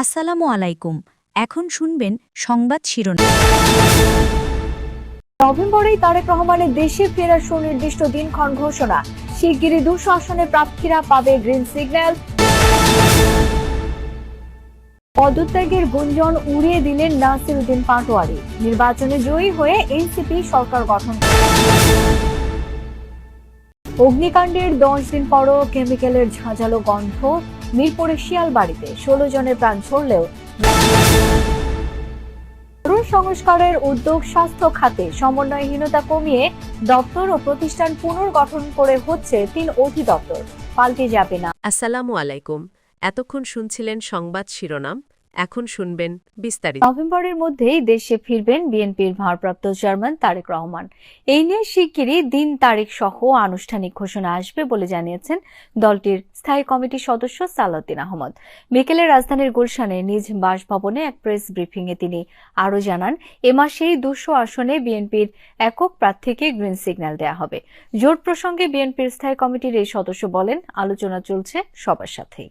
আসসালামু আলাইকুম। এখন শুনবেন সংবাদ শিরোনাম। নভেম্বরেই তারেক রহমানের দেশে ফেরার সুনির্দিষ্ট দিনক্ষণ ঘোষণা। শিগগিরই দুঃশাসনে প্রার্থীরা পাবে গ্রিন সিগন্যাল। পদত্যাগের গুঞ্জন উড়িয়ে দিলেন নাসির উদ্দিন পাটোয়ারি। নির্বাচনে জয়ী হয়ে এনসিপি সরকার গঠন। অগ্নিকাণ্ডের দশ দিন পরও কেমিক্যালের ঝাঁঝালো গন্ধ। মিরপুরের শিয়ালবাড়িতে ষোলো জনের প্রাণ ছড়লেও তরুণ সংস্কারের উদ্যোগ স্বাস্থ্য খাতে সমন্বয়হীনতা কমিয়ে দপ্তর ও প্রতিষ্ঠান পুনর্গঠন করে হচ্ছে তিন অধিদপ্তর। পাল্টে যাবে না। আসসালামু আলাইকুম। এতক্ষণ শুনছিলেন সংবাদ শিরোনাম। এখন শুনবেন বিস্তারিত। নভেম্বরের মধ্যেই দেশে ফিরবেন বিএনপির ভারপ্রাপ্ত চেয়ারম্যান তারেক রহমান। এই নিয়ে শিগগিরই দিন তারিখ সহ আনুষ্ঠানিক ঘোষণা আসবে বলে জানিয়েছেন দলটির স্থায়ী কমিটির সদস্য সালাউদ্দিন আহমদ। বিকেলে রাজধানীর গুলশানে নিজ বাসভবনে এক প্রেস ব্রিফিংয়ে তিনি আরও জানান, এ মাসেই দুশো আসনে বিএনপির একক প্রার্থীকে গ্রিন সিগন্যাল দেয়া হবে। জোট প্রসঙ্গে বিএনপির স্থায়ী কমিটির এই সদস্য বলেন, আলোচনা চলছে সবার সাথেই।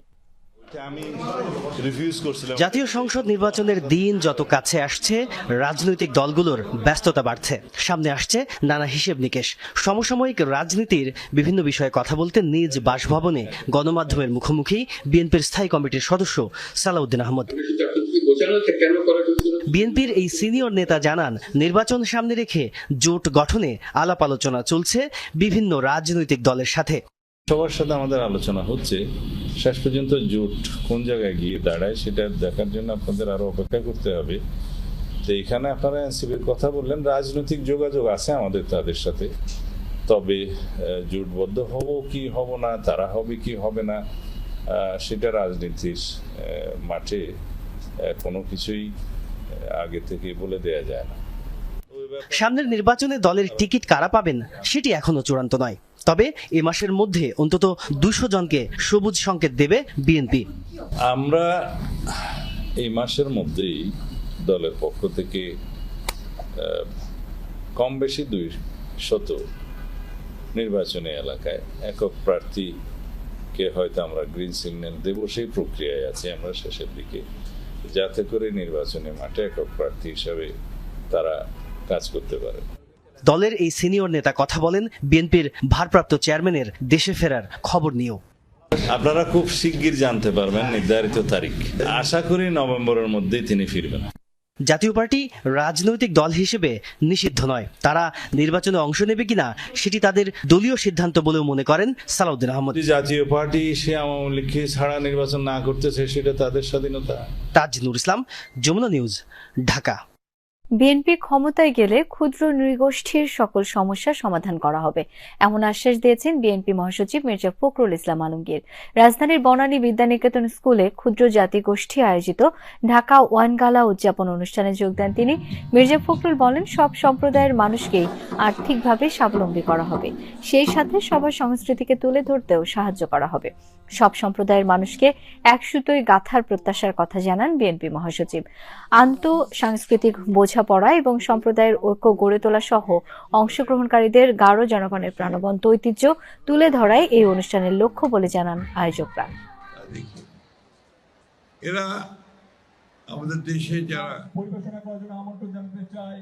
জাতীয় সংসদ নির্বাচনের দিন যত কাছে আসছে, রাজনৈতিক দলগুলোর ব্যস্ততা বাড়ছে। সামনে আসছে নানা হিসেব নিকেশ। সমসাময়িক রাজনীতির বিভিন্ন বিষয়ে কথা বলতে নিজ বাসভবনে গণমাধ্যমের মুখোমুখি বিএনপির স্থায়ী কমিটির সদস্য সালাউদ্দিন আহমদ। বিএনপির এই সিনিয়র নেতা জানান, নির্বাচন সামনে রেখে জোট গঠনে আলাপ আলোচনা চলছে বিভিন্ন রাজনৈতিক দলের সাথে। সবার সাথে আমাদের আলোচনা হচ্ছে। শেষ পর্যন্ত জোট কোন জায়গায় গিয়ে দাঁড়ায় সেটা দেখার জন্য আপনাদের আরও অপেক্ষা করতে হবে। তো এখানে আপনারা এনসিপির কথা বললেন, রাজনৈতিক যোগাযোগ আছে আমাদের তাদের সাথে। তবে জোটবদ্ধ হব কি হব না, তারা হবে কি হবে না সেটা রাজনীতির মাঠে কোনো কিছুই আগে থেকে বলে দেয়া যায় না। সামনের নির্বাচনে দলের টিকিট কারা পাবেন, সেটি এখনও চূড়ান্ত নয়। তবে এ মাসের মধ্যে অন্তত দুশো জনকে সবুজ সংকেত দেবে বিএনপি। আমরা এই মাসের মধ্যেই দলের পক্ষ থেকে কম বেশি দুই শত নির্বাচনী এলাকায় একক প্রার্থীকে হয়তো আমরা গ্রিন সিগন্যাল দেব, সেই প্রক্রিয়ায় আছি আমরা শেষের দিকে। যাতে করে নির্বাচনী মাঠে একক প্রার্থী হিসাবে তারা কাজ করতে পারে। দলের এই সিনিয়র নেতা কথা বলেন বিএনপির ভারপ্রাপ্ত চেয়ারম্যানের দেশে ফেরার খবর নিয়েও। আপনারা খুব শিগগির জানতে পারবেন নির্ধারিত তারিখ। আশা করি নভেম্বরের মধ্যেই তিনি ফিরবেন। জাতীয় পার্টি রাজনৈতিক দল হিসেবে নিষিদ্ধ নয়। তারা নির্বাচনে অংশ নেবে কিনা সেটি তাদের দলীয় সিদ্ধান্ত বলেও মনে করেন সালাউদ্দিন আহমদ। জাতীয় পার্টি সে আওয়ামী লীগকে ছাড়া নির্বাচন না করতেছে সেটা তাদের স্বাধীনতা। তাজ নুর ইসলাম যমুনা নিউজ ঢাকা। বিএনপি ক্ষমতায় গেলে ক্ষুদ্র নৃগোষ্ঠীর সকল সমস্যার সমাধান করা হবে, এমন আশ্বাস দিয়েছেন বিএনপি মহাসচিব মির্জা ফখরুল ইসলাম আলমগীর। রাজধানীর বনানী বিদ্যানিকেতন স্কুলে ক্ষুদ্র জাতি গোষ্ঠী আয়োজিত ঢাকা ওয়ান গালা উদযাপন অনুষ্ঠানে যোগ দেন তিনি। মির্জা ফখরুল বলেন, সব সম্প্রদায়ের মানুষকেই আর্থিকভাবে স্বাবলম্বী করা হবে, সেই সাথে সবার সংস্কৃতিকে তুলে ধরতেও সাহায্য করা হবে। সব সম্প্রদায়ের মানুষকে এক সুতোয় গাথার প্রত্যাশার কথা জানান বিএনপি মহাসচিব। আন্ত সাংস্কৃতিক বোঝাপড়া এবং সম্প্রদায়ের ঐক্য গড়ে তোলা সহ অংশগ্রহণকারীদের গাঢ় জনগণের প্রাণবন্ত ঐতিহ্য তুলে ধরাই এই অনুষ্ঠানের লক্ষ্য বলে জানান আয়োজকরা। এরা আমাদের দেশে যারা পরিবেশনা করার জন্য আমন্ত্রণ জানাতে চাই।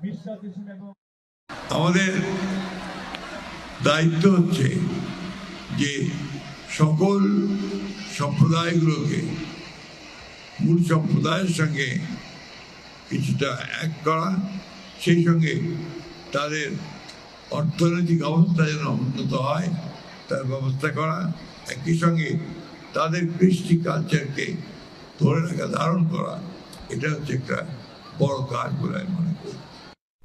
বিশ্বাস হোসেন এবং আমাদের দায়িত্ব হচ্ছে যে সকল সম্প্রদায়গুলোকে, মূল সম্প্রদায়ের সঙ্গে কিছুটা এক করা, সেই সঙ্গে তাদের অর্থনৈতিক অবস্থা যেন উন্নত হয়, তার ব্যবস্থা করা, একই সঙ্গে তাদের কৃষ্টি কালচারকে ধরে রাখা, ধারণ করা, এটা হচ্ছে একটা বড় কাজ বলে আমি মনে করি।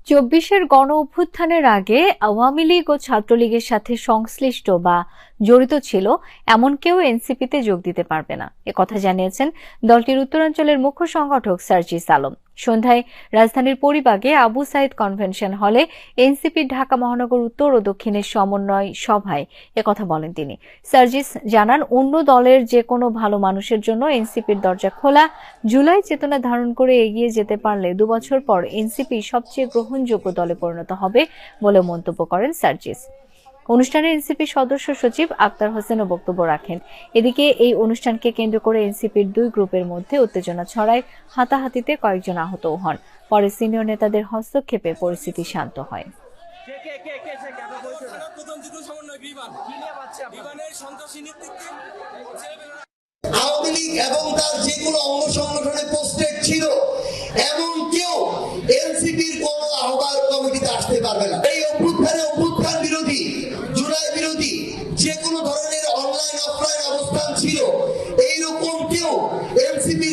চব্বিশের গণ অভ্যুত্থানের আগে আওয়ামী লীগ ও ছাত্রলীগের সাথে সংশ্লিষ্ট বা জড়িত ছিল এমন কেউ এনসিপিতে যোগ দিতে পারবে না। কথা জানিয়েছেন দলটির উত্তরাঞ্চলের মুখ্য সংগঠক সার্জিস আলম। সন্ধ্যায় রাজধানীর পরিবাগে আবু সাইদ কনভেনশন হলে এনসিপির ঢাকা মহানগর উত্তর ও দক্ষিণের সমন্বয় সভায় একথা বলেন তিনি। সার্জিস জানান, অন্য দলের যে কোনো ভালো মানুষের জন্য এনসিপির দরজা খোলা জুলাই চেতনা ধারণ করে এগিয়ে যেতে পারলে দুবছর পর এনসিপি সবচেয়ে গ্রহণযোগ্য দলে পরিণত হবে বলে মন্তব্য করেন সার্জিস। অনুষ্ঠানে এনসিপির সদস্য সচিব আক্তার হোসেনও বক্তব্য রাখেন। এদিকে এই অনুষ্ঠানকে কেন্দ্র করে এনসিপির দুই গ্রুপের মধ্যে উত্তেজনা ছড়ায় হাতাহাতিতে কয়েকজন আহতও হন। পরে সিনিয়র নেতাদের হস্তক্ষেপে পরিস্থিতি শান্ত হয়। আওয়ামী লীগ এবং তার যেগুলো অঙ্গ সংগঠনে পোস্টেড ছিল এমন কেউ এনসিপির কোন আহ্বায়ক কমিটিতে আসতে পারবে না। এই এইরকম কেউ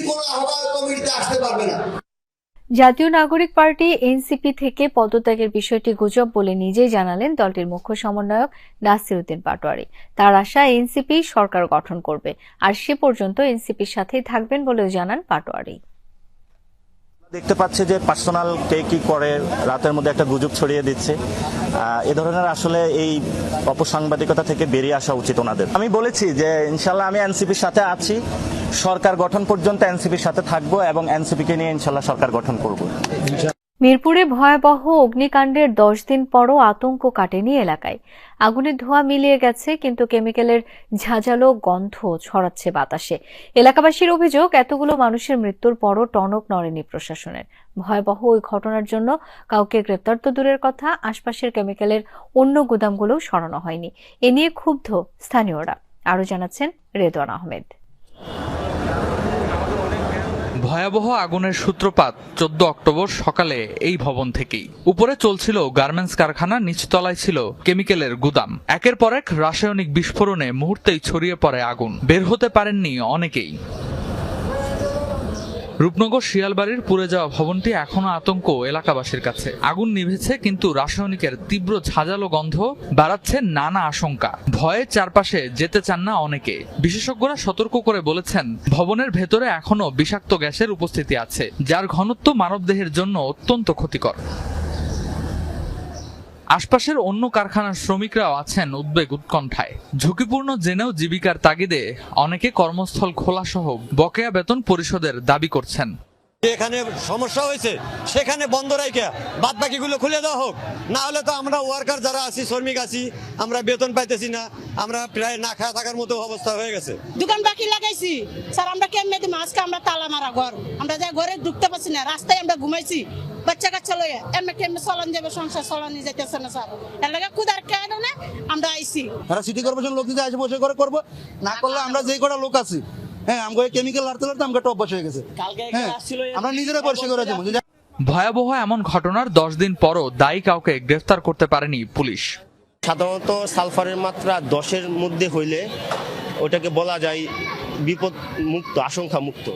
কোন আহ্বায়ক কমিটিতে আসতে পারবে না। জাতীয় নাগরিক পার্টি এনসিপি থেকে পদত্যাগের বিষয়টি গুজব বলে নিজেই জানালেন দলটির মুখ্য সমন্বয়ক নাসির উদ্দিন পাটোয়ারি। তার আশা, এনসিপি সরকার গঠন করবে। আর সে পর্যন্ত এনসিপির সাথেই থাকবেন বলেও জানান পাটোয়ারি। দেখতে পাচ্ছে যে পার্সোনাল কে কি করে রাতের মধ্যে একটা গুজব ছড়িয়ে দিচ্ছে। এ ধরনের আসলে এই অপসাংবাদিকতা থেকে বেরিয়ে আসা উচিত ওনাদের। আমি বলেছি যে ইনশাল্লাহ আমি এনসিপির সাথে আছি। সরকার গঠন পর্যন্ত এনসিপির সাথে থাকব এবং এনসিপিকে নিয়ে ইনশাল্লাহ সরকার গঠন করব। মিরপুরে ভয়াবহ অগ্নিকাণ্ডের দশ দিন পরও আতঙ্ক কাটেনি এলাকায়। আগুনের ধোঁয়া মিলিয়ে গেছে, কিন্তু কেমিক্যালের ঝাঁঝালো গন্ধ ছড়াচ্ছে বাতাসে। এলাকাবাসীর অভিযোগ, এতগুলো মানুষের মৃত্যুর পরও টনক নড়েনি প্রশাসনের। ভয়াবহ ওই ঘটনার জন্য কাউকে গ্রেপ্তার তো দূরের কথা, আশপাশের কেমিক্যালের অন্য গুদামগুলোও সরানো হয়নি। এ নিয়ে ক্ষুব্ধ স্থানীয়রা। আরও জানাচ্ছেন রেদওয়ান আহমেদ। ভয়াবহ আগুনের সূত্রপাত চোদ্দ অক্টোবর সকালে এই ভবন থেকেই। উপরে চলছিল গার্মেন্টস কারখানা, নিচতলায় ছিল কেমিক্যালের গুদাম। একের পর এক রাসায়নিক বিস্ফোরণে মুহূর্তেই ছড়িয়ে পড়ে আগুন। বের হতে পারেননি অনেকেই। রূপনগর শিয়ালবাড়ির পুড়ে যাওয়া ভবনটি এখনও আতঙ্ক এলাকাবাসীর কাছে। আগুন নিভেছে কিন্তু রাসায়নিকের তীব্র ঝাঁঝালো গন্ধ বাড়াচ্ছে নানা আশঙ্কা। ভয়ে চারপাশে যেতে চান না অনেকে। বিশেষজ্ঞরা সতর্ক করে বলেছেন, ভবনের ভেতরে এখনও বিষাক্ত গ্যাসের উপস্থিতি আছে, যার ঘনত্ব মানবদেহের জন্য অত্যন্ত ক্ষতিকর। আশপাশের অন্য কারখানার শ্রমিকরাও আছেন উদ্বেগ উৎকণ্ঠায়। ঝুঁকিপূর্ণ জেনেও জীবিকার তাগিদে অনেকে কর্মস্থল খোলাসহ বকেয়া বেতন পরিশোধের দাবি করছেন। এখানে সমস্যা হয়েছে সেখানে বন্ধ রাখে বাদ বাকিগুলো খুলে দেওয়া হোক। না হলে তো আমরা ওয়ার্কার যারা আছি শ্রমিক আছি আমরা বেতন পাইতেছি না আমরা প্রায় না খাওয়া থাকার মতো অবস্থা হয়ে গেছে। দোকান বাকি লাগাইছি। স্যার আমরা কেমনে দিম? আজকে আমরা তালা মারা ঘর। আমরা যা ঘরে ঢুকতে পারছি না রাস্তায় আমরা ঘুমাইছি। বাচ্চা কাচ্চা লয়ে এমনি কেমনে চলান যাবে সংসার চলানি যাইতেছে না স্যার। এর লাগে কুদার কারণে আমরা আইছি। তারা সিটি কর্পোরেশন লোক দিতে আসে বসে করে করব না করলে আমরা যেই কটা লোক আছি হ্যাঁ আমাকে কেমিক্যাল লাড়তে লাড়তে আমাকে টপ হয়ে গেছে। হ্যাঁ আমরা নিজেরা পরিষ্কার করে যাব ভয়াবহ এমন ঘটনার দশ দিন পরও দায়ী কাউকে গ্রেফতার করতে পারেনি পুলিশ। সাধারণত সালফারের মাত্রা দশের মধ্যে হইলে ওটাকে বলা যায় বিপদ মুক্ত আশঙ্কা মুক্ত।